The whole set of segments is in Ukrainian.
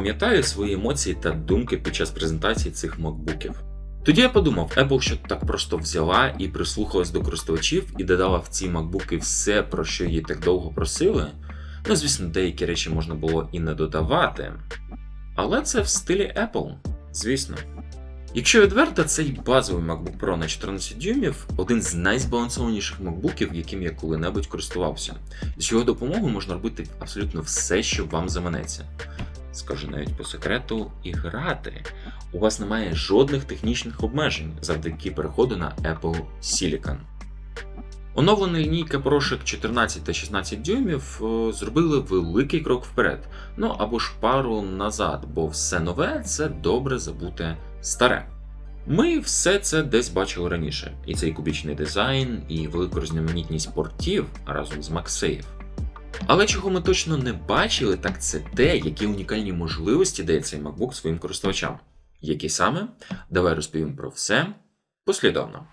пам'ятаю свої емоції та думки під час презентації цих макбуків. Тоді я подумав, Apple що так просто взяла і прислухалась до користувачів і додала в ці макбуки все, про що її так довго просили. Ну, звісно, деякі речі можна було і не додавати. Але це в стилі Apple, звісно. Якщо відверто, цей базовий MacBook Pro на 14 дюймів один з найзбалансованіших макбуків, яким я коли-небудь користувався. З його допомогою можна робити абсолютно все, що вам заманеться. Скажу навіть по секрету, і грати. У вас немає жодних технічних обмежень завдяки переходу на Apple Silicon. Оновлена лінійка прошек 14 та 16 дюймів е, зробили великий крок вперед, ну або ж пару назад, бо все нове це добре забуте старе. Ми все це десь бачили раніше: і цей кубічний дизайн, і велику різноманітність портів разом з MagSafe. Але чого ми точно не бачили, так це те, які унікальні можливості дає цей MacBook своїм користувачам. Які саме? Давай розповім про все послідовно.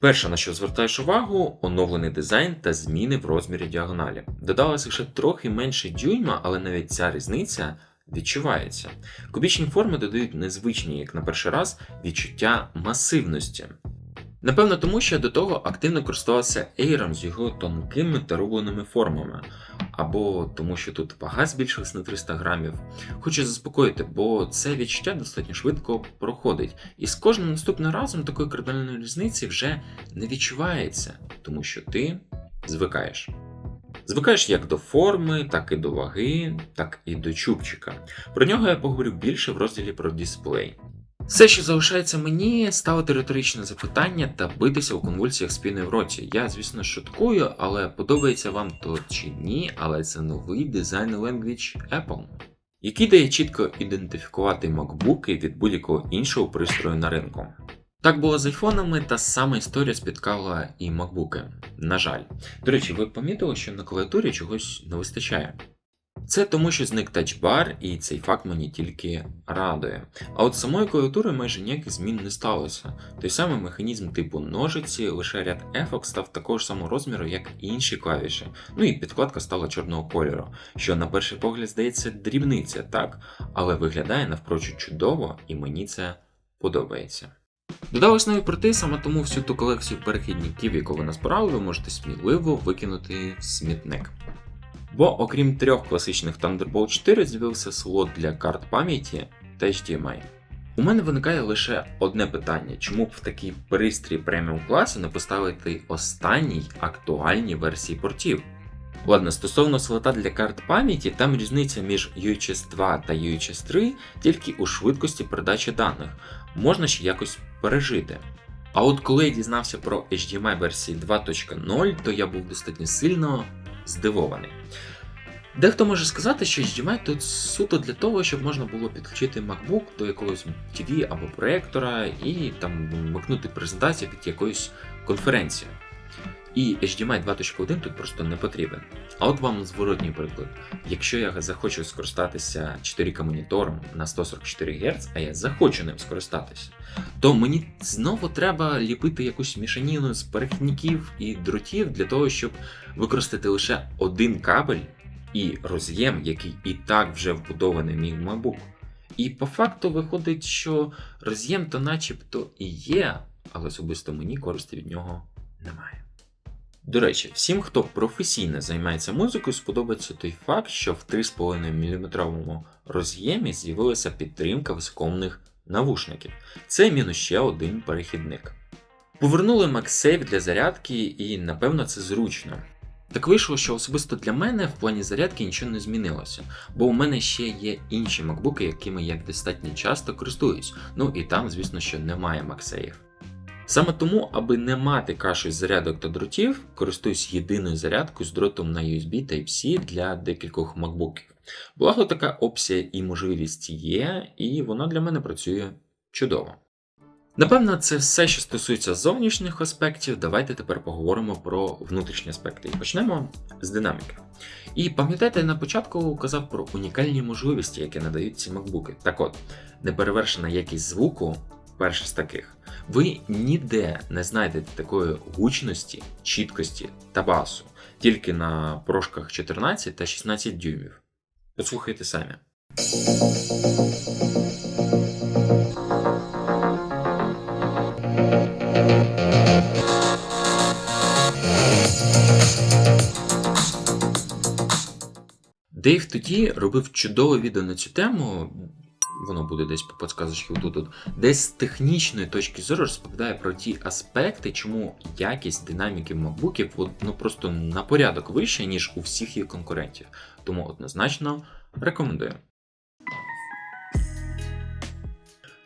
Перше, на що звертаєш увагу, оновлений дизайн та зміни в розмірі діагоналі. Додалося лише трохи менше дюйма, але навіть ця різниця відчувається. Кубічні форми додають незвичні, як на перший раз, відчуття масивності. Напевно, тому що до того активно користувався Air з його тонкими та рубленими формами, або тому, що тут вага збільшилась на 300 грамів. Хочу заспокоїти, бо це відчуття достатньо швидко проходить, і з кожним наступним разом такої кардинальної різниці вже не відчувається, тому що ти звикаєш. Звикаєш як до форми, так і до ваги, так і до чубчика. Про нього я поговорю більше в розділі про дисплей. Все, що залишається мені, ставити риторичне запитання та битися у конвульсіях спільної в роті. Я, звісно, шуткую, але подобається вам то чи ні, але це новий дизайн language Apple, який дає чітко ідентифікувати макбуки від будь-якого іншого пристрою на ринку. Так було з айфонами, та сама історія спіткала і макбуки. На жаль. До речі, ви помітили, що на клавіатурі чогось не вистачає. Це тому, що зник тачбар, і цей факт мені тільки радує. А от самої клавіатури майже ніяких змін не сталося. Той самий механізм типу ножиці, лише ряд ефок став такого ж самого розміру, як і інші клавіші. Ну і підкладка стала чорного кольору, що на перший погляд здається дрібниця, так, але виглядає навпрочуд чудово, і мені це подобається. Додалось нові порти, саме тому всю ту колекцію перехідників, яку ви назбирали, ви можете сміливо викинути в смітник. Бо окрім трьох класичних Thunderbolt 4 з'явився слот для карт пам'яті та HDMI. У мене виникає лише одне питання: чому б в такий пристрій преміум класу не поставити останній актуальні версії портів? Ладно, стосовно слота для карт пам'яті, там різниця між UHS 2 та UHS 3 тільки у швидкості передачі даних, можна ще якось пережити. А от коли я дізнався про HDMI версії 2.0, то я був достатньо сильно здивований. Дехто може сказати, що HDMI тут суто для того, щоб можна було підключити MacBook до якогось TV або проєктора і там вмикнути презентацію під якоюсь конференцією. І HDMI 2.1 тут просто не потрібен. А от вам зворотній приклад. Якщо я захочу скористатися 4К монітором на 144 Гц, а я захочу ним скористатися, то мені знову треба ліпити якусь мішаніну з перехідників і дротів для того, щоб використати лише один кабель і роз'єм, який і так вже вбудований мій MacBook. І по факту виходить, що роз'єм то начебто і є, але особисто мені користі від нього немає. До речі, всім, хто професійно займається музикою, сподобається той факт, що в 3,5 мм роз'ємі з'явилася підтримка високомних навушників. Це мінус ще один перехідник. Повернули MagSafe для зарядки, і напевно це зручно. Так вийшло, що особисто для мене в плані зарядки нічого не змінилося, бо у мене ще є інші макбуки, якими я достатньо часто користуюсь. Ну і там, звісно, що немає MagSafe. Саме тому, аби не мати каші з зарядок та дротів, користуюсь єдиною зарядкою з дротом на USB Type-C для декількох макбуків. Благо така опція і можливість є, і вона для мене працює чудово. Напевно, це все, що стосується зовнішніх аспектів. Давайте тепер поговоримо про внутрішні аспекти. І почнемо з динаміки. І пам'ятаєте, на початку казав про унікальні можливості, які надають ці макбуки. Так от, неперевершена якість звуку перший з таких. Ви ніде не знайдете такої гучності, чіткості та басу, тільки на прошках 14 та 16 дюймів. Послухайте самі. Дейв тоді робив чудове відео на цю тему. Воно буде десь по подсказочці тут, тут, де з технічної точки зору розповідає про ті аспекти, чому якість динаміки макбуків ну, просто на порядок вища, ніж у всіх її конкурентів. Тому однозначно рекомендую.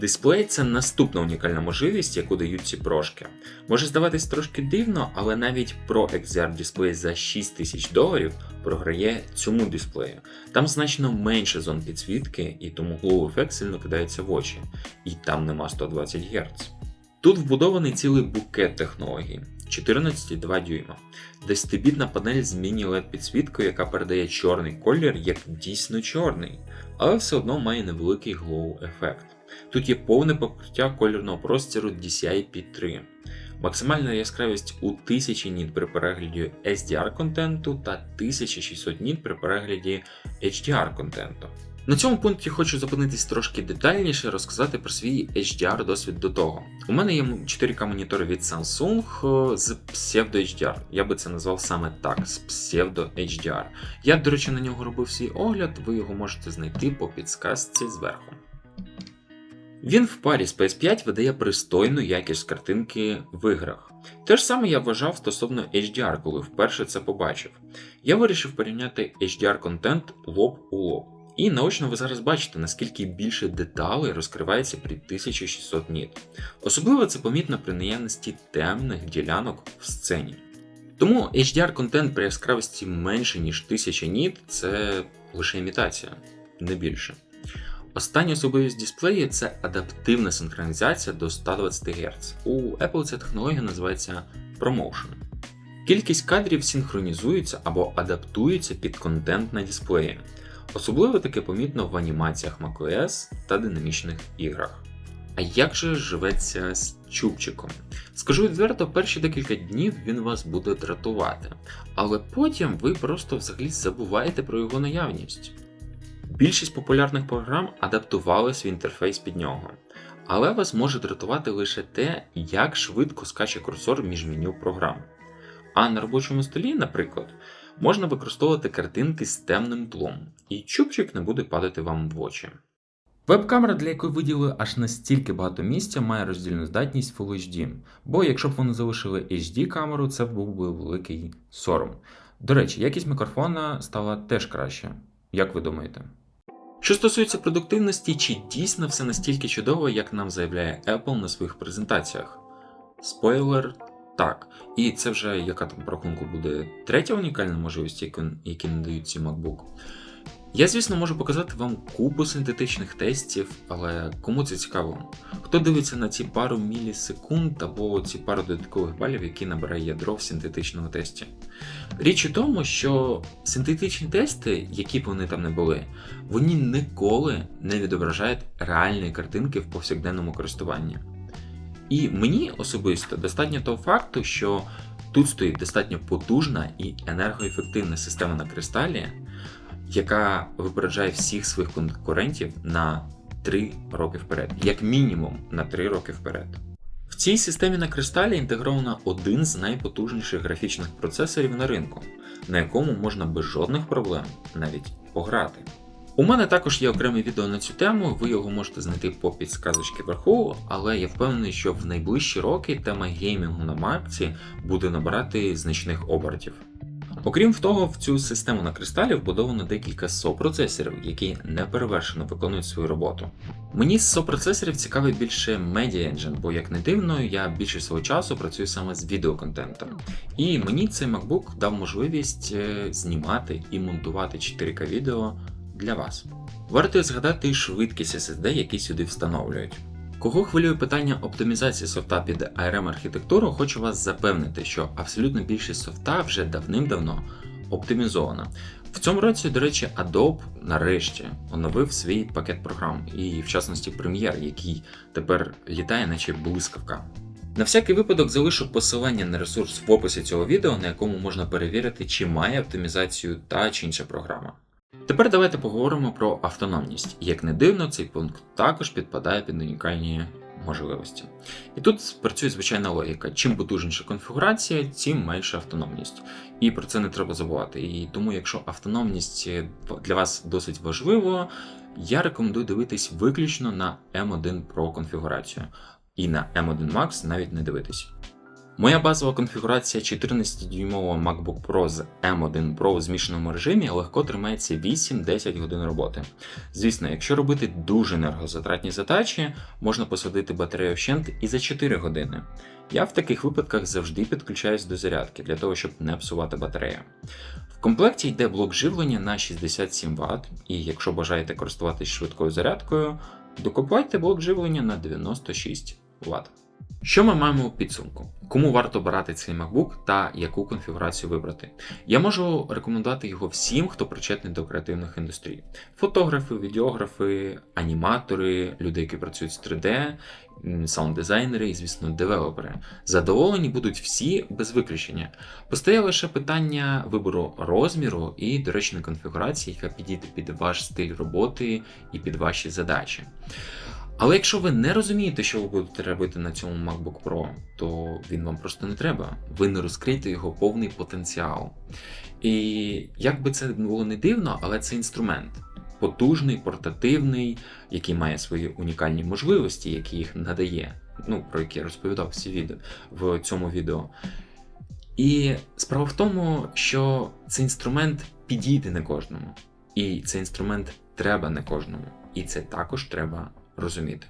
Дисплей це наступна унікальна можливість, яку дають ці прошки. Може здаватись трошки дивно, але навіть Pro XDR дисплей за 6000 доларів програє цьому дисплею. Там значно менше зон підсвітки, і тому glow ефект сильно кидається в очі, і там нема 120 Гц. Тут вбудований цілий букет технологій 14,2 дюйма, 10-бітна панель з міні-LED підсвіткою, яка передає чорний колір як дійсно чорний, але все одно має невеликий glow ефект. Тут є повне покриття кольорного простіру DCI-P3, максимальна яскравість у 1000 ніт при перегляді SDR контенту та 1600 ніт при перегляді HDR контенту. На цьому пункті хочу зупинитись трошки детальніше, розказати про свій HDR досвід до того. У мене є 4К монітори від Samsung з псевдо HDR. Я би це назвав саме так, з псевдо HDR. Я, до речі, на нього робив свій огляд, ви його можете знайти по підсказці зверху. Він в парі з PS5 видає пристойну якість картинки в іграх. Те ж саме я вважав стосовно HDR, коли вперше це побачив. Я вирішив порівняти HDR контент лоб у лоб. І наочно ви зараз бачите, наскільки більше деталей розкривається при 1600 ніт. Особливо це помітно при наявності темних ділянок в сцені. Тому HDR контент при яскравості менше ніж 1000 ніт це лише імітація, не більше. Остання особливість дисплею це адаптивна синхронізація до 120 Гц. У Apple ця технологія називається Promotion. Кількість кадрів синхронізується або адаптується під контент на дисплеї. Особливо таке помітно в анімаціях macOS та динамічних іграх. А як же живеться з чубчиком? Скажу відверто, перші декілька днів він вас буде дратувати, але потім ви просто взагалі забуваєте про його наявність. Більшість популярних програм адаптували свій інтерфейс під нього, але вас може дратувати лише те, як швидко скаче курсор між меню програм. А на робочому столі, наприклад, можна використовувати картинки з темним тлом, і чубчик не буде падати вам в очі. Веб-камера, для якої виділили аж настільки багато місця, має роздільну здатність Full HD, бо якщо б вони залишили HD камеру, це був би великий сором. До речі, якість мікрофона стала теж краще. Як ви думаєте? Що стосується продуктивності, чи дійсно все настільки чудово, як нам заявляє Apple на своїх презентаціях? Спойлер, так. І це вже яка там рахунку буде третя унікальна можливість, які надають ці MacBook. Я, звісно, можу показати вам купу синтетичних тестів, але кому це цікаво? Хто дивиться на ці пару мілісекунд або ці пару додаткових балів, які набирає ядро в синтетичному тесті? Річ у тому, що синтетичні тести, які б вони там не були, вони ніколи не відображають реальної картинки в повсякденному користуванні. І мені особисто достатньо того факту, що тут стоїть достатньо потужна і енергоефективна система на кристалі, яка випереджає всіх своїх конкурентів на 3 роки вперед, як мінімум на 3 роки вперед. В цій системі на кристалі інтегровано один з найпотужніших графічних процесорів на ринку, на якому можна без жодних проблем навіть пограти. У мене також є окреме відео на цю тему, ви його можете знайти по підсказочці вверху, але я впевнений, що в найближчі роки тема геймінгу на Маркці буде набирати значних обертів. Окрім того, в цю систему на кристалі вбудовано декілька сопроцесорів, які неперевершено виконують свою роботу. Мені з сопроцесорів цікавий більше Media Engine, бо як не дивно, я більше свого часу працюю саме з відеоконтентом. І мені цей MacBook дав можливість е, знімати і монтувати 4К відео для вас. Варто згадати швидкість SSD, які сюди встановлюють. Кого хвилює питання оптимізації софта під ARM архітектуру, хочу вас запевнити, що абсолютно більшість софта вже давним-давно оптимізована. В цьому році, до речі, Adobe нарешті оновив свій пакет програм, і в частності Premiere, який тепер літає, наче блискавка. На всякий випадок залишу посилання на ресурс в описі цього відео, на якому можна перевірити, чи має оптимізацію та чи інша програма. Тепер давайте поговоримо про автономність. Як не дивно, цей пункт також підпадає під унікальні можливості. І тут працює звичайна логіка: чим потужніша конфігурація, тим менша автономність. І про це не треба забувати. І тому, якщо автономність для вас досить важливо, я рекомендую дивитись виключно на M1 Pro конфігурацію. І на M1 Max навіть не дивитись. Моя базова конфігурація 14-дюймового MacBook Pro з M1 Pro в змішаному режимі легко тримається 8-10 годин роботи. Звісно, якщо робити дуже енергозатратні задачі, можна посадити батарею вщент і за 4 години. Я в таких випадках завжди підключаюсь до зарядки для того, щоб не псувати батарею. В комплекті йде блок живлення на 67 Вт, і якщо бажаєте користуватись швидкою зарядкою, докупайте блок живлення на 96 Вт. Що ми маємо у підсумку? Кому варто брати цей MacBook та яку конфігурацію вибрати? Я можу рекомендувати його всім, хто причетний до креативних індустрій: фотографи, відеографи, аніматори, люди, які працюють з 3D, саунд-дизайнери і, звісно, девелопери. Задоволені будуть всі без виключення. Постає лише питання вибору розміру і доречної конфігурації, яка підійде під ваш стиль роботи і під ваші задачі. Але якщо ви не розумієте, що ви будете робити на цьому MacBook Pro, то він вам просто не треба. Ви не розкриєте його повний потенціал. І як би це було не дивно, але це інструмент потужний, портативний, який має свої унікальні можливості, які їх надає. Ну, про які я розповідав всі відео в цьому відео. І справа в тому, що цей інструмент підійде не кожному. І цей інструмент треба не кожному. І це також треба розуміти.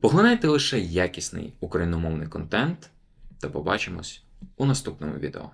Поглинайте лише якісний україномовний контент та побачимось у наступному відео.